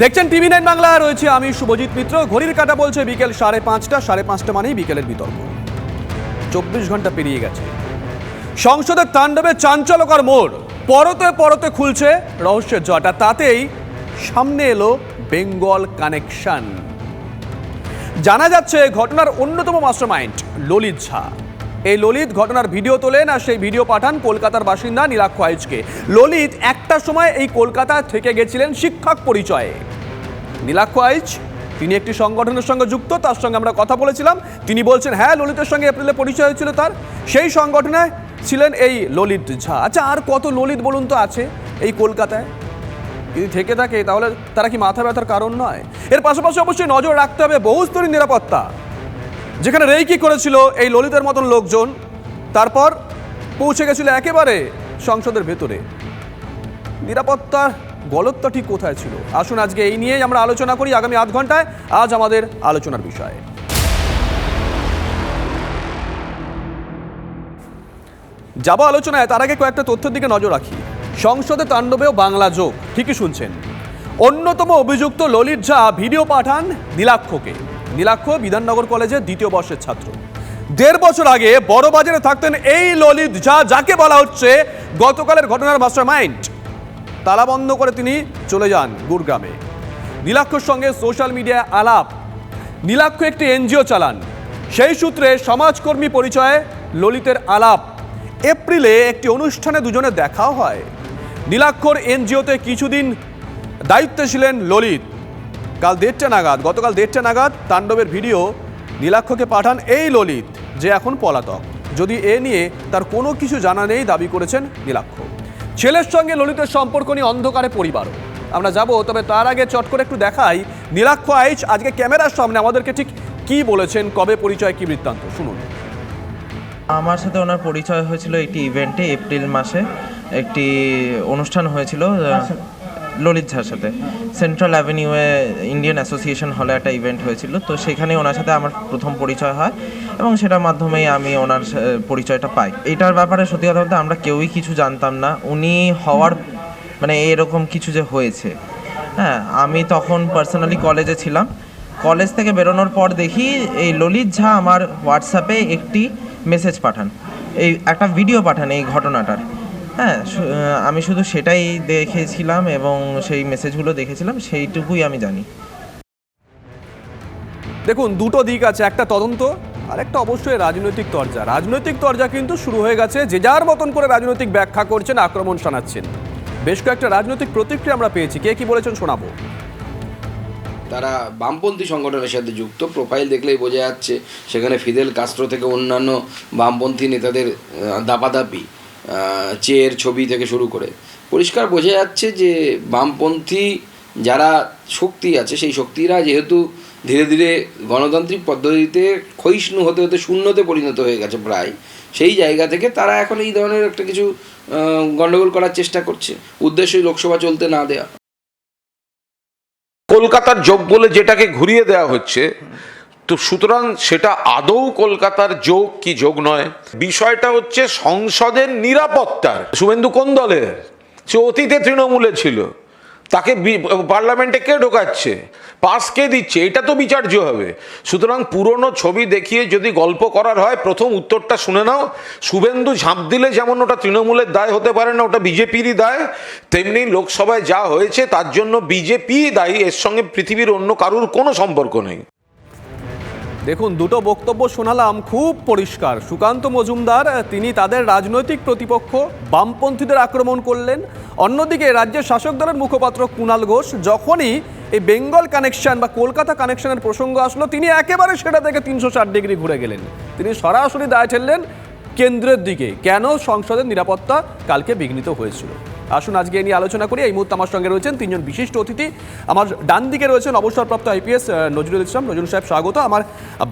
দেখছেন TV nine Bangla, রয়েছে আমি শুভজিৎ মিত্র। ঘড়ির কাটা বলছে বিকেল সাড়ে পাঁচটা সাড়ে পাঁচটা মানেই বিকেলের বিতর্ক। চব্বিশ ঘণ্টা পেরিয়ে গেছে। সংসদের তাণ্ডবে চাঞ্চল্যকর মোড়। পরতে পরতে খুলছে রহস্যের জটা তাতেই সামনে এলো বেঙ্গল কানেকশন। জানা যাচ্ছে ঘটনার অন্যতম মাস্টারমাইন্ড ললিত ঝা। এই ললিত ঘটনার ভিডিও তোলেন আর সেই ভিডিও পাঠান কলকাতার বাসিন্দা নীলাক্ষ আইচকে। ললিত একটা সময় এই কলকাতা থেকে গেছিলেন শিক্ষক পরিচয়ে। নীলাক্ষ আইচ তিনি একটি সংগঠনের সঙ্গে যুক্ত, তার সঙ্গে আমরা কথা বলেছিলাম। তিনি বলছেন হ্যাঁ ললিতের সঙ্গে এপ্রিলে পরিচয় হয়েছিল তার। সেই সংগঠনে ছিলেন এই ললিত ঝা। আচ্ছা আর কত ললিত বলুন তো আছে এই কলকাতায়? যদি থেকে থাকে, তাহলে তারা কি মাথা ব্যথার কারণ নয়? এর পাশাপাশি অবশ্যই নজর রাখতে হবে বহুস্তরী নিরাপত্তা। যেখানে রেই রেইকি করেছিল এই ললিতের মতন লোকজন, তারপর পৌঁছে গেছিল একেবারে সংসদের ভেতরে। নিরাপত্তার গলতটা ঠিক কোথায় ছিল? আসুন আজকে এই নিয়েই আমরা আলোচনা করি আগামী আধ ঘন্টায়। আজ আমাদের আলোচনার বিষয়। যাব আলোচনায়, তার আগে কয়েকটা তথ্যের দিকে নজর রাখি। সংসদে তাণ্ডবেও বাংলা যোগ, ঠিকই শুনছেন। অন্যতম অভিযুক্ত ললিত ঝা ভিডিও পাঠান নীলাক্ষকে। নীলাক্ষ বিধাননগর কলেজের দ্বিতীয় বর্ষের ছাত্র। দেড় বছর আগে বড় বাজারে থাকতেন এই ললিত ঝা, যাকে বলা হচ্ছে গতকালের ঘটনার মাস্টার মাইন্ড তালা বন্ধ করে তিনি চলে যান গুরগ্রামে। নীলাক্ষর সঙ্গে সোশ্যাল মিডিয়ায় আলাপ। নীলাক্ষ একটি এনজিও চালান। সেই সূত্রে সমাজকর্মী পরিচয়ে ললিতের আলাপ। এপ্রিলে একটি অনুষ্ঠানে দুজনে দেখাও হয়। নীলাক্ষর এনজিওতে কিছুদিন দায়িত্বে ছিলেন ললিত। কাল দেড়টা নাগাদ, গতকাল দেড়টা নাগাদ তাণ্ডবের ভিডিও নীলাক্ষকে পাঠান এই ললিত, যে এখন পলাতক। যদি এ নিয়ে তার কোনো কিছু জানা নেই দাবি করেছেন নীলাক্ষ। ছেলের সঙ্গে ললিতের সম্পর্ক নিয়ে অন্ধকারে পরিবারও। আমরা যাব তবে তার আগে চট করে একটু দেখাই নীলাক্ষ আইচ আজকে ক্যামেরার সামনে আমাদেরকে ঠিক কি বলেছেন কবে পরিচয় কি বৃত্তান্ত শুনুন। আমার সাথে ওনার পরিচয় হয়েছিল একটি ইভেন্টে এপ্রিল মাসে। একটি অনুষ্ঠান হয়েছিল আহ, ললিত ঝার সাথে। সেন্ট্রাল অ্যাভিনিউয়ে ইন্ডিয়ান অ্যাসোসিয়েশন হলে একটা ইভেন্ট হয়েছিল, তো সেখানে ওনার সাথে আমার প্রথম পরিচয় হয় এবং সেটার মাধ্যমেই আমি ওনার পরিচয়টা পাই। এটার ব্যাপারে সত্যি কথা বলতে আমরা কেউই কিছু জানতাম না। উনি হওয়ার মানে এরকম কিছু যে হয়েছে। হ্যাঁ আমি তখন পার্সোনালি কলেজে ছিলাম। কলেজ থেকে বেরোনোর পর দেখি এই ললিত ঝা আমার হোয়াটসঅ্যাপে একটি মেসেজ পাঠান। এই, একটা ভিডিও পাঠান এই ঘটনাটার। হ্যাঁ আমি শুধু সেটাই দেখেছিলাম এবং সেই মেসেজগুলো দেখেছিলাম সেইটুকুই আমি জানি। দেখুন দুটো দিক আছে একটা তদন্ত আর একটা অবশ্যই রাজনৈতিক তরজা। রাজনৈতিক তরজা কিন্তু শুরু হয়ে গেছে যে যার মতন করে রাজনৈতিক ব্যাখ্যা করছেন আক্রমণ শানাচ্ছেন। বেশ কয়েকটা রাজনৈতিক প্রতিক্রিয়া আমরা পেয়েছি কে কি বলেছেন শোনাবো। তারা বামপন্থী সংগঠনের সাথে যুক্ত প্রোফাইল দেখলেই বোঝা যাচ্ছে সেখানে ফিদেল কাস্ট্রো থেকে অন্যান্য বামপন্থী নেতাদের দাপাদাপি। চেয়ের ছবি থেকে শুরু করে। পরিষ্কার বোঝা যাচ্ছে যে বামপন্থী যারা শক্তি আছে, সেই শক্তিরা যেহেতু ধীরে ধীরে গণতান্ত্রিক পদ্ধতিতে ক্ষয়িষ্ণু হতে হতে শূন্যতে পরিণত হয়ে গেছে প্রায়, সেই জায়গা থেকে তারা এখন এই ধরনের একটা কিছু গণ্ডগোল করার চেষ্টা করছে। উদ্দেশ্যই লোকসভা চলতে না দেয়া। কলকাতার যোগ বলে যেটাকে ঘুরিয়ে দেওয়া হচ্ছে তো সুতরাং সেটা আদৌ কলকাতার যোগ কি যোগ নয়? বিষয়টা হচ্ছে সংসদের নিরাপত্তার। শুভেন্দু কোন দলের? সে অতীতে তৃণমূলে ছিল। তাকে পার্লামেন্টে কে ঢোকাচ্ছে? পাস কে দিচ্ছে? এটা তো বিচার্য হবে। সুতরাং পুরনো ছবি দেখিয়ে যদি গল্প করার হয়, প্রথম উত্তরটা শুনে নাও। শুভেন্দু ঝাঁপ দিলে যেমন ওটা তৃণমূলের দায় হতে পারে না, ওটা বিজেপিরই দায়। তেমনি লোকসভায় যা হয়েছে, তার জন্য বিজেপি দায়ী। এর সঙ্গে পৃথিবীর অন্য কারুর কোনো সম্পর্ক নেই। দেখুন, দুটো বক্তব্য শোনালাম, খুব পরিষ্কার। সুকান্ত মজুমদার, তিনি তাদের রাজনৈতিক প্রতিপক্ষ, বামপন্থীদের আক্রমণ করলেন। অন্যদিকে রাজ্যের শাসক দলের মুখপাত্র কুণাল ঘোষ, যখনই এই বেঙ্গল কানেকশন বা কলকাতা কানেকশনের প্রসঙ্গ আসলো, তিনি একেবারে সেটা থেকে তিনশো ষাট ডিগ্রি ঘুরে গেলেন। তিনি সরাসরি দায় ঠেললেন কেন্দ্রের দিকে। কেন সংসদের নিরাপত্তা কালকে বিঘ্নিত হয়েছিল? আসুন আজকে নিয়ে আলোচনা করি। এই মুহূর্তে আমার সঙ্গে রয়েছেন তিনজন বিশিষ্ট অতিথি। আমার ডান দিকে রয়েছেন অবসরপ্রাপ্ত আইপিএস নজরুল ইসলাম, নজরুল সাহেব স্বাগত। আমার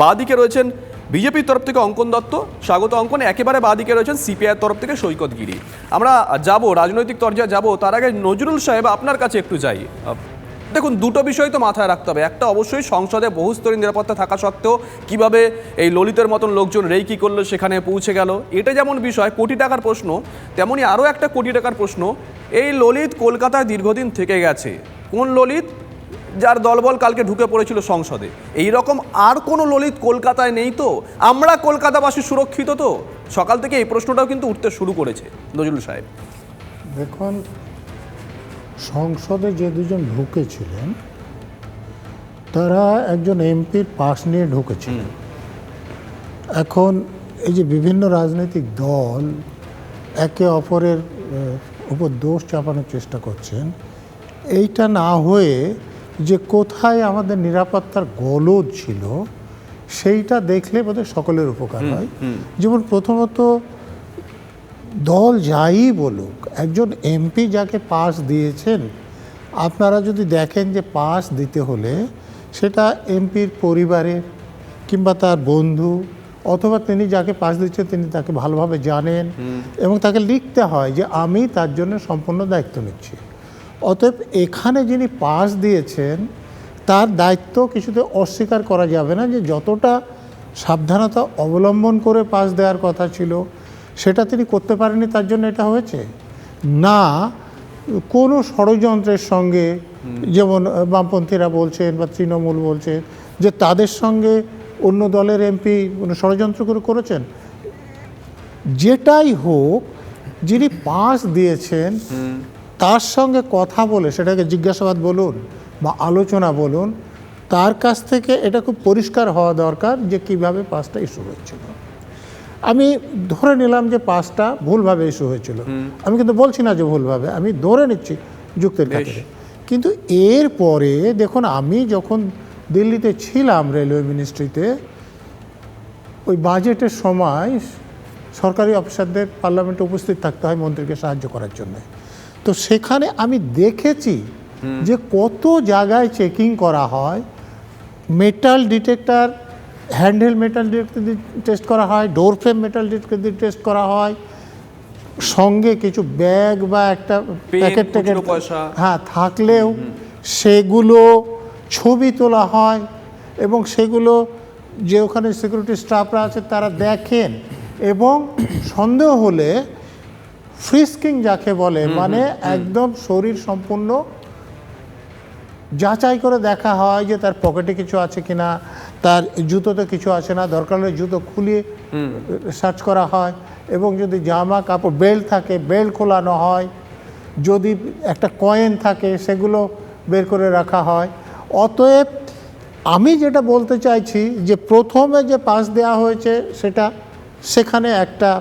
বাঁ দিকে রয়েছেন বিজেপির তরফ থেকে অঙ্কন দত্ত, স্বাগত অঙ্কন। একেবারে বাঁ দিকে রয়েছেন সিপিআইয়ের তরফ থেকে সৈকত গিরি। আমরা যাব, রাজনৈতিক তরজা যাব। তার আগে নজরুল সাহেব, আপনার কাছে একটু যাই। দেখুন, দুটো বিষয় তো মাথায় রাখতে হবে। একটা অবশ্যই সংসদে বহুস্তরী নিরাপত্তা থাকা সত্ত্বেও কীভাবে এই ললিতের মতন লোকজন রেই কি করল, সেখানে পৌঁছে গেল, এটা যেমন বিষয়, কোটি টাকার প্রশ্ন, তেমনি আরও একটা কোটি টাকার প্রশ্ন, এই ললিত কলকাতায় দীর্ঘদিন থেকে গেছে। কোন ললিত? যার দলবল কালকে ঢুকে পড়েছিল সংসদে। এই রকম আর কোনো ললিত কলকাতায় নেই তো? আমরা কলকাতাবাসী সুরক্ষিত তো? সকাল থেকে এই প্রশ্নটাও কিন্তু উঠতে শুরু করেছে নজরুল সাহেব। দেখুন সংসদে যে দুজন ঢুকেছিলেন তারা একজন এমপির পাশ নিয়ে ঢুকেছিলেন। এখন এই যে বিভিন্ন রাজনৈতিক দল একে অপরের উপর দোষ চাপানোর চেষ্টা করছেন এইটা না হয়ে যে কোথায় আমাদের নিরাপত্তার গলদ ছিল সেইটা দেখলে বোধহয় সকলের উপকার হয়। যেমন প্রথমত দল যাই বলুক একজন এমপি যাকে পাস দিয়েছেন আপনারা যদি দেখেন যে পাস দিতে হলে সেটা এমপির পরিবারের কিংবা তার বন্ধু অথবা তিনি যাকে পাস দিচ্ছেন তিনি তাকে ভালোভাবে জানেন এবং তাকে লিখতে হয় যে আমি তার জন্য সম্পূর্ণ দায়িত্ব নিচ্ছি। অতএব এখানে যিনি পাস দিয়েছেন তার দায়িত্ব কিছুতে অস্বীকার করা যাবে না যে যতটা সাবধানতা অবলম্বন করে পাস দেওয়ার কথা ছিল সেটা তিনি করতে পারেননি তার জন্য এটা হয়েছে। না কোনো ষড়যন্ত্রের সঙ্গে যেমন বামপন্থীরা বলছেন বা তৃণমূল বলছেন যে তাদের সঙ্গে অন্য দলের এমপি কোনো ষড়যন্ত্র করে করেছেন। যেটাই হোক যিনি পাস দিয়েছেন তার সঙ্গে কথা বলে সেটাকে জিজ্ঞাসাবাদ বলুন বা আলোচনা বলুন তার কাছ থেকে এটা খুব পরিষ্কার হওয়া দরকার যে কীভাবে পাসটা ইস্যু হয়েছিল আমি ধরে নিলাম যে পাসটা ভুলভাবে ইস্যু হয়েছিল। আমি কিন্তু বলছি না যে ভুলভাবে আমি ধরে নিচ্ছি যুক্তির খাতিরে। কিন্তু এরপরে দেখুন আমি যখন দিল্লিতে ছিলাম রেলওয়ে মিনিস্ট্রিতে ওই বাজেটের সময় সরকারি অফিসারদের পার্লামেন্টে উপস্থিত থাকতে হয় মন্ত্রীকে সাহায্য করার জন্য। তো সেখানে আমি দেখেছি যে কত জায়গায় চেকিং করা হয় metal detector handle metal detector দিয়ে টেস্ট করা হয় ডোর ফ্রেম মেটাল ডিটেক্টর দিয়ে টেস্ট করা হয় সঙ্গে কিছু ব্যাগ বা একটা প্যাকেট ট্যাকেট হ্যাঁ থাকলেও সেগুলো ছবি তোলা হয় এবং সেগুলো যে ওখানে সিকিউরিটি স্টাফরা আছে তারা দেখেন এবং সন্দেহ হলে ফ্রিস্কিং যাকে বলে মানে একদম শরীর সম্পূর্ণ যাচাই করে দেখা হয় যে তার পকেটে কিছু আছে কিনা তার জুতোতে কিছু আছে না দরকার হলে জুতো খুলিয়ে সার্চ করা হয় এবং যদি জামা কাপড় বেল্ট থাকে বেল্ট খোলানো হয় যদি একটা কয়েন থাকে সেগুলো বের করে রাখা হয়। অতএব আমি যেটা বলতে চাইছি যে প্রথমে যে পাস দেওয়া হয়েছে সেটা সেখানে একটা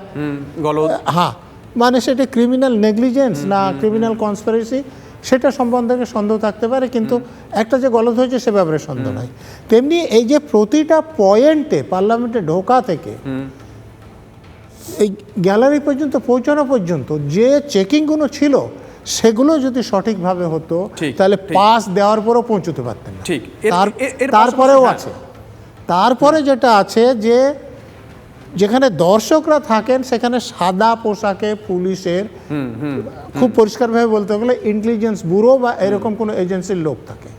হ্যাঁ মানে সেটা ক্রিমিনাল নেগলিজেন্স না ক্রিমিনাল কনস্পিরেসি সেটা সম্বন্ধে সন্দেহ থাকতে পারে কিন্তু একটা যে গলত হয়েছে সে ব্যাপারে সন্দেহ নাই। তেমনি এই যে প্রতিটা পয়েন্টে পার্লামেন্টে ঢোকা থেকে এই গ্যালারি পর্যন্ত পৌঁছানো পর্যন্ত যে চেকিংগুলো ছিল সেগুলো যদি সঠিকভাবে হতো তাহলে পাস দেওয়ার পরও পৌঁছতে পারতেন না। ঠিক। তারপরেও আছে। তারপরে যেটা আছে যে যেখানে দর্শকরা থাকেন সেখানে সাদা পোশাকে পুলিশের খুব পরিষ্কারভাবে বলতে গেলে ইন্টেলিজেন্স ব্যুরো বা এরকম কোনো এজেন্সির লোক থাকে।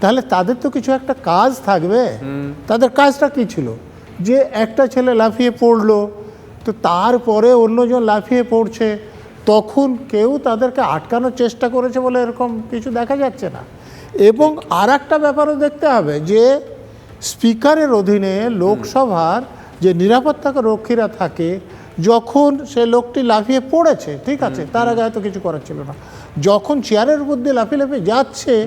তাহলে তাদের তো কিছু একটা কাজ থাকবে। তাদের কাজটা কি ছিল? যে একটা ছেলে লাফিয়ে পড়ল তো তারপরে অন্যজন লাফিয়ে পড়ছে তখন কেউ তাদেরকে আটকানোর চেষ্টা করেছে বলে এরকম কিছু দেখা যাচ্ছে না। এবং আর একটা ব্যাপারও দেখতে হবে যে স্পিকারের অধীনে লোকসভার যে নিরাপত্তা রক্ষীরা থাকে যখন সে লোকটি লাফিয়ে পড়েছে ঠিক আছে তার আগে হয়তো কিছু করার ছিল না যখন চেয়ারের উপর দিয়ে লাফিয়ে লাফিয়ে যাচ্ছে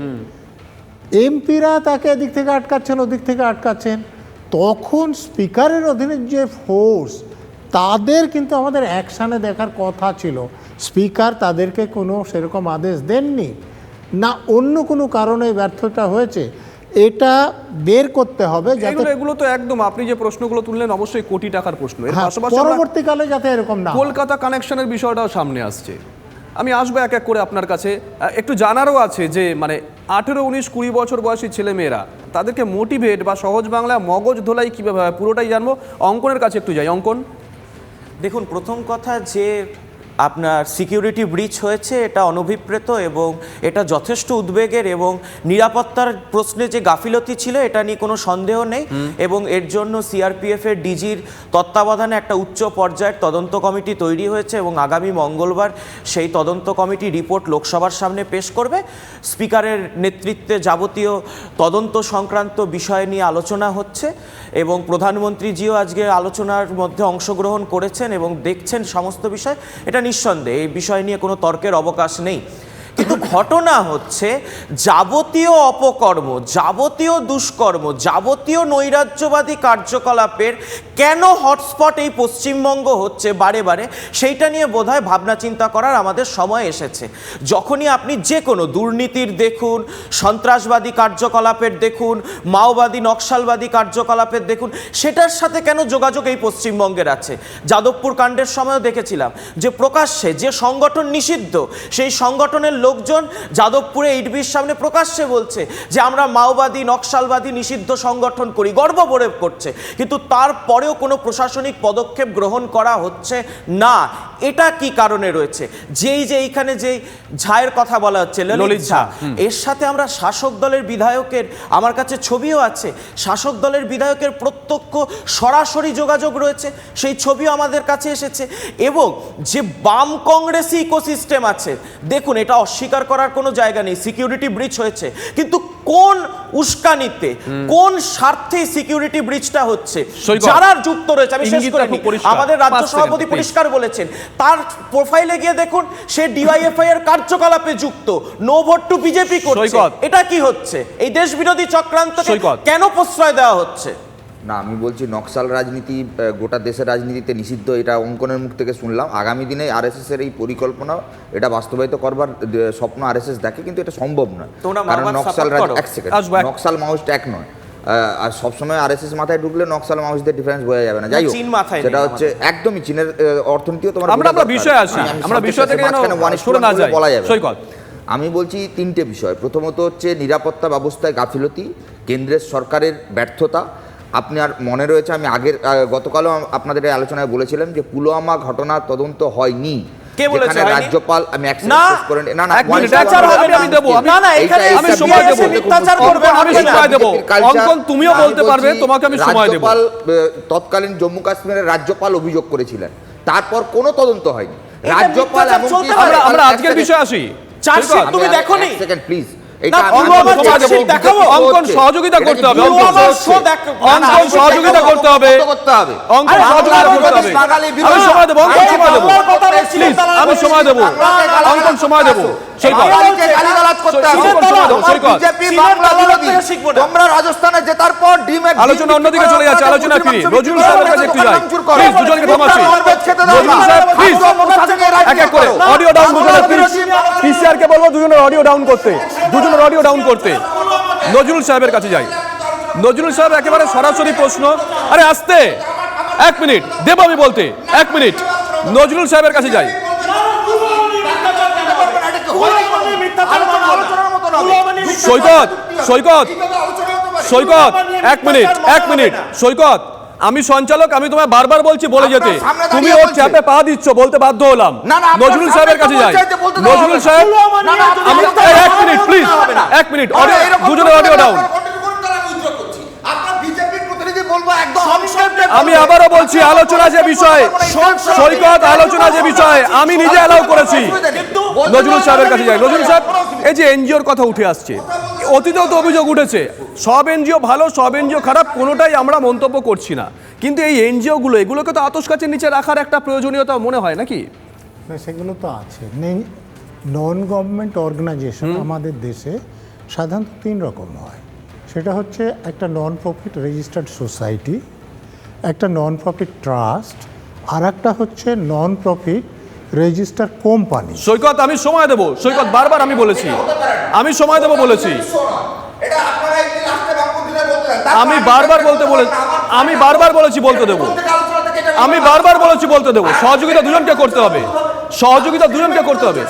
এমপিরা তাকে এদিক থেকে আটকাচ্ছেন ওদিক থেকে আটকাচ্ছেন তখন স্পিকারের অধীনে যে ফোর্স তাদের কিন্তু আমাদের অ্যাকশানে দেখার কথা ছিল। স্পিকার তাদেরকে কোনো সেরকম আদেশ দেননি। না অন্য কোনো কারণে ব্যর্থতা হয়েছে। এটা বের করতে হবে যাতে এগুলো তো একদম আপনি যে প্রশ্নগুলো তুললেন অবশ্যই কোটি টাকার প্রশ্ন। এর হ্যাঁ, পাশাপাশি পরবর্তীকালে যাতে এরকম না কলকাতা কানেকশনের বিষয়টাও সামনে আসছে। আমি আসব এক এক করে আপনার কাছে। একটু জানারও আছে যে মানে আঠেরো উনিশ কুড়ি বছর বয়সী ছেলেমেয়েরা তাদেরকে মোটিভেট বা সহজ বাংলা মগজ ধোলাই কীভাবে হয় পুরোটাই জানব। অঙ্কনের কাছে একটু যাই। অঙ্কন? দেখুন প্রথম কথা যে আপনার সিকিউরিটি ব্রিচ হয়েছে এটা অনভিপ্রেত এবং এটা যথেষ্ট উদ্বেগের এবং নিরাপত্তার প্রশ্নে যে গাফিলতি ছিল এটা নিয়ে কোনো সন্দেহ নেই এবং এর জন্য সিআরপিএফ এর ডিজির তত্ত্বাবধানে একটা উচ্চ পর্যায়ের তদন্ত কমিটি তৈরি হয়েছে এবং আগামী মঙ্গলবার সেই তদন্ত কমিটি রিপোর্ট লোকসভার সামনে পেশ করবে। স্পিকারের নেতৃত্বে যাবতীয় তদন্ত সংক্রান্ত বিষয় নিয়ে আলোচনা হচ্ছে এবং প্রধানমন্ত্রীজিও আজকে আলোচনার মধ্যে অংশগ্রহণ করেছেন এবং দেখছেন সমস্ত বিষয়। এটা নিঃসন্দেহে এই বিষয় নিয়ে কোনো তর্কের অবকাশ নেই। কিন্তু ঘটনা হচ্ছে যাবতীয় অপকর্ম, যাবতীয় দুষ্কর্ম, যাবতীয় নৈরাজ্যবাদী কার্যকলাপের কেন হটস্পট এই পশ্চিমবঙ্গ হচ্ছে বারে বারে, সেইটা নিয়ে বোধহয় ভাবনা চিন্তা করার আমাদের সময় এসেছে। যখনই আপনি যে কোনো দুর্নীতির দেখুন, সন্ত্রাসবাদী কার্যকলাপের দেখুন, মাওবাদী নকশালবাদী কার্যকলাপের দেখুন, সেটার সাথে কেন যোগাযোগ এই পশ্চিমবঙ্গের আছে? যাদবপুর কাণ্ডের সময়ও দেখেছিলাম যে প্রকাশ্যে যে সংগঠন নিষিদ্ধ, সেই সংগঠনের লোকজন যাদবপুরে এইটবির সামনে প্রকাশ্যে বলছে যে আমরা মাওবাদী নকশালবাদী নিষিদ্ধ সংগঠন করি গর্ব করে করছে। কিন্তু তারপরেও কোনো প্রশাসনিক পদক্ষেপ গ্রহণ করা হচ্ছে না। এটা কি কারণে রয়েছে? যেই যে এইখানে যে ঝায়ের কথা বলা হচ্ছে ললিত ঝা, এর সাথে আমরা শাসক দলের বিধায়কের আমার কাছে ছবিও আছে শাসক দলের বিধায়কের প্রত্যক্ষ সরাসরি যোগাযোগ রয়েছে সেই ছবিও আমাদের কাছে এসেছে। এবং যে বাম কংগ্রেসি ইকোসিস্টেম আছে দেখুন এটা অস্বীকার করার কোনো জায়গা নেই সিকিউরিটি ব্রিচ হয়েছে। কিন্তু কোন উস্কানিতে কোন স্বার্থে সিকিউরিটি ব্রিজটা হচ্ছে? যারা যুক্ত রয়েছে আমি শেষ করে আমাদের রাজ্য সভাপতি পরিষ্কার বলেছেন তার প্রোফাইলে গিয়ে দেখুন সে ডিওয়াইএফআই এর কার্যকলাপে যুক্ত নো ভোট টু বিজেপি করছে। এটা কি হচ্ছে? এই দেশ বিরোধী চক্রান্তকে কেন প্রশ্রয় দেওয়া হচ্ছে? না আমি বলছি নকশাল রাজনীতি গোটা দেশের রাজনীতিতে নিষিদ্ধ এটা অঙ্কনের মুখ থেকে শুনলাম। আগামী দিনে আরএসএস এর এই পরিকল্পনা এটা বাস্তবায়িত করবার স্বপ্ন আরএসএস দেখে কিন্তু এটা সম্ভব নয়। কারণ নকশাল রাজ- এক সেকেন্ড নকশাল মাউস্ট এক নয়। আর সবসময় আরএসএস মাথায় ঢুকলে নকশাল মাউসদের ডিফারেন্স বোঝা যাবে না। যাই হোক সেটা হচ্ছে একদমই চীনের অর্থনীতিও তোমার আমরা আমরা। বিষয়ে আসি। আমরা বিষয় থেকে সরে না যাই। বলা যাবে সৈকত। আমি বলছি তিনটে বিষয়। প্রথমত হচ্ছে নিরাপত্তা ব্যবস্থায় গাফিলতি কেন্দ্রের সরকারের ব্যর্থতা আপনার মনে রয়েছে আমি আগের গতকালও আপনাদের আলোচনায় বলেছিলাম যে পুলওয়ামা ঘটনার তদন্ত হয়নি। কে বলেছে? রাজ্যপাল আমি না, নি- না না হবে আমি দেবো, না, না, এখানে আমি সময় দেবো। করবে আমি সময় দেবো। অঙ্কন তুমিও বলতে পারবে তোমাকে আমি সময় দেবো। রাজ্যপাল তৎকালীন জম্মু কাশ্মীরের রাজ্যপাল অভিযোগ করেছিলেন। তারপর কোনো তদন্ত হয়নি। রাজ্যপাল। আমরা আজকের বিষয়ে আসি। চার্জশিট তুমি দেখোনি? সেকেন্ড প্লিজ না, অঙ্কন সহযোগিতা করতে হবে, অঙ্কন। সহযোগিতা করতে হবে। করতে হবে। অঙ্কন সহযোগিতা করতে হবে। আমি সময় দেবো আমি সময় দেবো। অঙ্কন সময় দেবো। তোমার রাজস্থানে জেতার পর আলোচনা অন্যদিকে চলে যাচ্ছে, করার আলোচনা পর নজরুল সাহেবের কাছে একটু যাই। ভাঙচুর দুজনকে থামাচ্ছি। তোমরা নরবেজ খেতে দাও। নজরুল সাহেব, please। খাদ্য অনুসারে রাজি এক এক করে। অডিও ডাউন দুজনের প্লিজ। পিসিআর কে বলব দুজনের অডিও ডাউন করতে। দুজনের অডিও ডাউন করতে। নজরুল সাহেবের কাছে যাই। নজরুল সাহেব একেবারে সরাসরি প্রশ্ন। আরে আসতে। এক মিনিট। দেব আমি বলতে। এক মিনিট। নজরুল সাহেবের কাছে যাই আলোচনার মতো নয়। সৈকত সৈকত সৈকত এক মিনিট এক মিনিট সৈকত আমি সঞ্চালক আমি তোমায় বারবার বলছি বলে যেতে। তুমি ওর। চাপে পা দিচ্ছ বলতে বাধ্য হলাম। নজরুল সাহেবের কাছে যাই। নজরুল সাহেব এক মিনিট প্লিজ এক মিনিট অডিও দুজনের অডিও ডাউন আমি আবারও বলছি আলোচনা যে বিষয় সৈকত আলোচনা যে বিষয় আমি নিজে অ্যালাউ করেছি। নজরুল সাহেবের কাছে যাই। নজরুল সাহেব এই যে এনজিওর কথা উঠে আসছে অতীতেও তো অভিযোগ উঠেছে সব এনজিও ভালো সব এনজিও খারাপ কোনোটাই আমরা মন্তব্য করছি না। কিন্তু এই এনজিওগুলো এগুলোকে তো আতস কাছের নিচে রাখার একটা প্রয়োজনীয়তা মনে হয় নাকি? সেগুলো তো আছে। নন গভর্নমেন্ট অর্গানাইজেশন আমাদের দেশে সাধারণত তিন রকম হয়। সেটা হচ্ছে একটা নন প্রফিট রেজিস্টার্ড সোসাইটি একটা নন প্রফিট ট্রাস্ট আর একটা হচ্ছে non profit register company Saikat, আমি সময় দেবো। সৈকত, বারবার আমি বলেছি। আমি সময় দেবো বলেছি। আমি বারবার বলতে বলে আমি বারবার বলেছি বলতে দেবো। আমি বারবার বলেছি বলতে দেবো। সহযোগিতা দুজনকে করতে হবে। সহযোগিতা দুজনকে করতে হবে।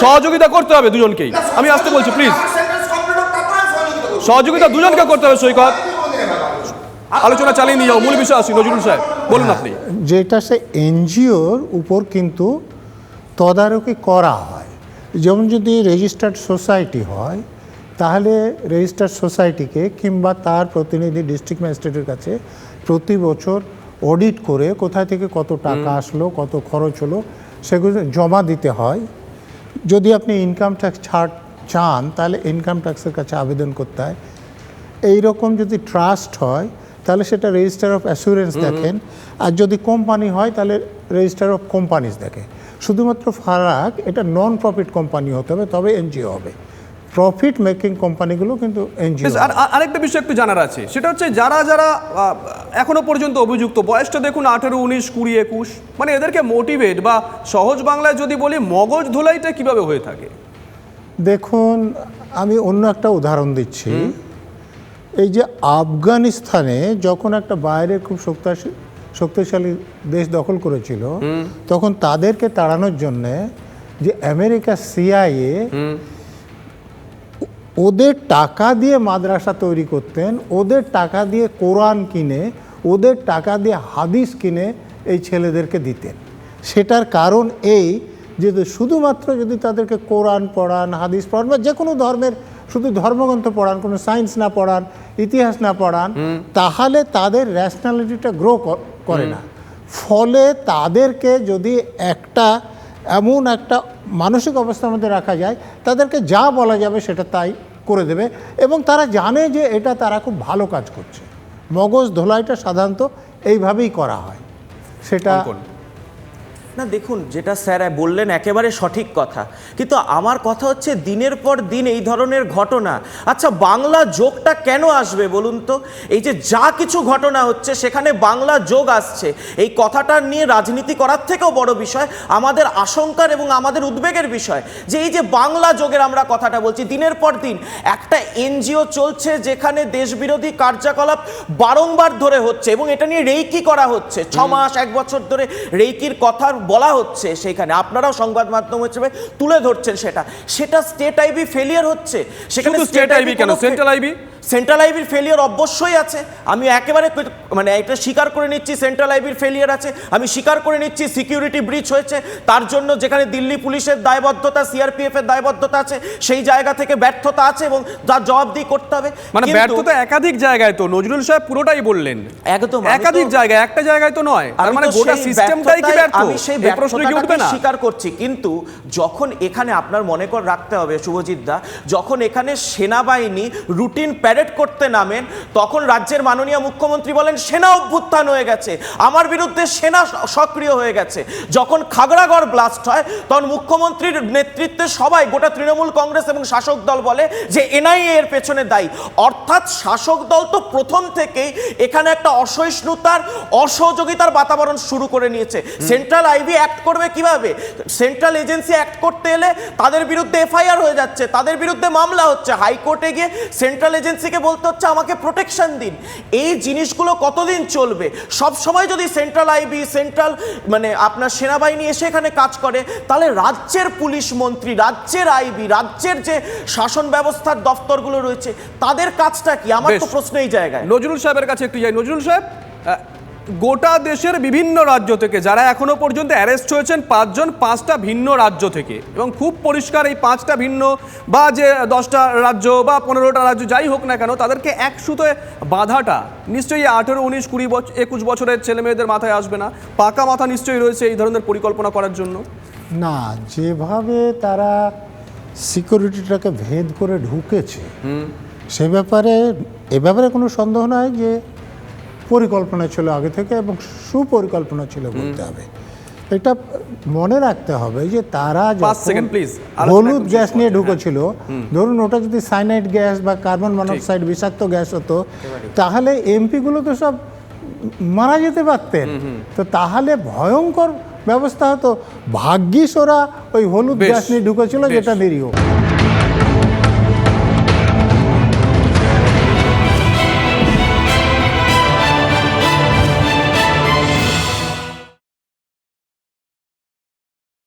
সহযোগিতা করতে হবে দুজনকেই। আমি আসতে বলছি প্লিজ সহযোগিতা দুজনকে করতে হবে সৈকত। আলোচনা চালিয়ে নিয়ে যাও মূল বিষয় আসি নজরুল সাহেব বলুন আপনি। যেটা সে এনজিওর উপর কিন্তু তদারকি করা হয়। যেমন যদি রেজিস্টার্ড সোসাইটি হয় তাহলে রেজিস্টার্ড সোসাইটিকে কিংবা তার প্রতিনিধি ডিস্ট্রিক্ট ম্যাজিস্ট্রেটের কাছে প্রতি বছর অডিট করে কোথায় থেকে কত টাকা আসলো কত খরচ হলো সেগুলো জমা দিতে হয়। যদি আপনি ইনকাম ট্যাক্স ছাড় চান তাহলে ইনকাম ট্যাক্সের কাছে আবেদন করতে হয়। এই রকম যদি ট্রাস্ট হয় তাহলে সেটা রেজিস্টার অফ অ্যাসুরেন্স দেখেন। আর যদি কোম্পানি হয় তাহলে রেজিস্টার অফ কোম্পানিজ দেখে। শুধুমাত্র ফারাক এটা নন প্রফিট কোম্পানি হতে হবে তবে এনজিও হবে। প্রফিট মেকিং কোম্পানিগুলো কিন্তু এনজিও আর আর- আরেকটা বিষয় একটু জানার আছে। সেটা হচ্ছে যারা যারা এখনও পর্যন্ত অভিযুক্ত বয়সটা দেখুন আঠেরো উনিশ কুড়ি একুশ মানে এদেরকে মোটিভেট বা সহজ বাংলায় যদি বলি মগজ ধোলাইটা কীভাবে হয়ে থাকে? দেখুন আমি অন্য একটা উদাহরণ দিচ্ছি। এই যে আফগানিস্তানে যখন একটা বাইরের খুব শক্তিশালী শক্তিশালী দেশ দখল করেছিল তখন তাদেরকে তাড়ানোর জন্যে যে আমেরিকা সিআইএ ওদের টাকা দিয়ে মাদ্রাসা তৈরি করতেন ওদের টাকা দিয়ে কোরআন কিনে ওদের টাকা দিয়ে হাদিস কিনে এই ছেলেদেরকে দিতেন। সেটার কারণ এই যে শুধুমাত্র যদি তাদেরকে কোরআন পড়ান হাদিস পড়ান বা যে কোনো ধর্মের শুধু ধর্মগ্রন্থ পড়ান কোনো সায়েন্স না পড়ান ইতিহাস না পড়ান তাহলে তাদের র্যাশনালিটিটা গ্রো করে না। ফলে তাদেরকে যদি একটা এমন একটা মানসিক অবস্থার মধ্যে রাখা যায় তাদেরকে যা বলা যাবে সেটা তাই করে দেবে এবং তারা জানে যে এটা তারা খুব ভালো কাজ করছে। মগজ ধোলাইটা সাধারণত এইভাবেই করা হয়। সেটা। না দেখুন যেটা স্যার বললেন একেবারে সঠিক কথা। কিন্তু আমার কথা হচ্ছে দিনের পর দিন এই ধরনের ঘটনা। আচ্ছা বাংলা যোগটা কেন আসবে বলুন তো? এই যে যা কিছু ঘটনা হচ্ছে সেখানে বাংলা যোগ আসছে। এই কথাটা নিয়ে রাজনীতি করার থেকেও বড় বিষয় আমাদের আশঙ্কার এবং আমাদের উদ্বেগের বিষয় যে এই যে বাংলা যোগের আমরা কথাটা বলছি দিনের পর দিন একটা এনজিও চলছে যেখানে দেশবিরোধী কার্যকলাপ বারংবার ধরে হচ্ছে এবং এটা নিয়ে রেইকি করা হচ্ছে। ছ মাস এক বছর ধরে রেইকির কথা বলা হচ্ছে সেখানে আপনারাও সংবাদ মাধ্যম হিসেবে তুলে ধরছেন সেটা সেটা স্টেট আইবি ফেলিয়ার হচ্ছে সেখানে স্টেট আইবি কেন? Central IB? সেন্ট্রাল আইবির ফেলিয়ার অবশ্যই আছে। আমি একেবারে মানে এটা স্বীকার করে নিচ্ছি সেন্ট্রাল আইবির ফেলিয়ার আছে। আমি স্বীকার করে নিচ্ছি সিকিউরিটি ব্রিচ হয়েছে। তার জন্য যেখানে দিল্লি পুলিশের দায়বদ্ধতা সিআরপিএফ এর দায়বদ্ধতা আছে সেই জায়গা থেকে ব্যর্থতা আছে এবং তার জবাবদিহি করতে হবে। মানে ব্যর্থতা একাধিক জায়গায় তো নজরুল সাহেব পুরোটাই বললেন। একদম একাধিক জায়গায় একটা জায়গায় তো নয়। তার আমি মানে গোটা সিস্টেমটাই কি ব্যর্থ? আমি সেই এই কি উঠবে না? স্বীকার করছি। কিন্তু যখন এখানে আপনার মনে কর রাখতে হবে শুভজিৎ দা যখন এখানে সেনাবাহিনী রুটিন প্যারেড করতে নামেন তখন রাজ্যের মাননীয় মুখ্যমন্ত্রী বলেন সেনা অভ্যুত্থান হয়ে গেছে। আমার বিরুদ্ধে সেনা সক্রিয় হয়ে গেছে। যখন খাগড়াগড় ব্লাস্ট হয় তখন মুখ্যমন্ত্রীর নেতৃত্বে সবাই গোটা তৃণমূল কংগ্রেস এবং শাসক দল বলে যে এনআইএ এর পেছনে দায়ী। অর্থাৎ শাসক দল তো প্রথম থেকেই এখানে একটা অসহিষ্ণুতার অসহযোগিতার বাতাবরণ শুরু করে নিয়েছে। সেন্ট্রাল আইবি অ্যাক্ট করবে কীভাবে? সেন্ট্রাল এজেন্সি অ্যাক্ট করতে এলে তাদের বিরুদ্ধে এফআইআর হয়ে যাচ্ছে তাদের বিরুদ্ধে মামলা হচ্ছে। হাইকোর্টে গিয়ে সেন্ট্রাল এজেন্সিকে বলতে হচ্ছে আমাকে প্রোটেকশন দিন। এই জিনিসগুলো কতদিন চলবে? সব সময় যদি সেন্ট্রাল আইবি সেন্ট্রাল মানে আপনার সেনাবাহিনী এসে এখানে কাজ করে তাহলে রাজ্যের পুলিশ মন্ত্রী রাজ্যের আইবি রাজ্যের যে শাসন ব্যবস্থার দফতরগুলো রয়েছে তাদের কাজটা কি? আমার তো প্রশ্ন এই জায়গায়। নজরুল সাহেবের কাছে একটু যাই। নজরুল সাহেব গোটা দেশের বিভিন্ন রাজ্য থেকে যারা এখনও পর্যন্ত অ্যারেস্ট হয়েছেন পাঁচজন পাঁচটা ভিন্ন রাজ্য থেকে। এবং খুব পরিষ্কার এই পাঁচটা ভিন্ন বা যে দশটা রাজ্য বা পনেরোটা রাজ্য যাই হোক না কেন তাদেরকে এক সুতোয় বাধাটা নিশ্চয়ই আঠেরো উনিশ কুড়ি বছর একুশ বছরের ছেলে মেয়েদের মাথায় আসবে না। পাকা মাথা নিশ্চয়ই রয়েছে এই ধরনের পরিকল্পনা করার জন্য। না যেভাবে তারা সিকিউরিটিটাকে ভেদ করে ঢুকেছে সে ব্যাপারে এ ব্যাপারে কোনো সন্দেহ নয় যে পরিকল্পনা ছিল আগে থেকে এবং সুপরিকল্পনা ছিল বলতে হবে। এটা মনে রাখতে হবে যে তারা হলুদ গ্যাস নিয়ে ঢুকেছিল ধরুন ওটা যদি সাইনাইড গ্যাস বা কার্বন মনোক্সাইড বিষাক্ত গ্যাস হতো তাহলে এমপিগুলো তো সব মারা যেতে পারতেন। তো তাহলে ভয়ঙ্কর ব্যবস্থা হতো। ভাগ্যিস ওরা ওই হলুদ গ্যাস নিয়ে ঢুকেছিল। যেটা নিরীহ।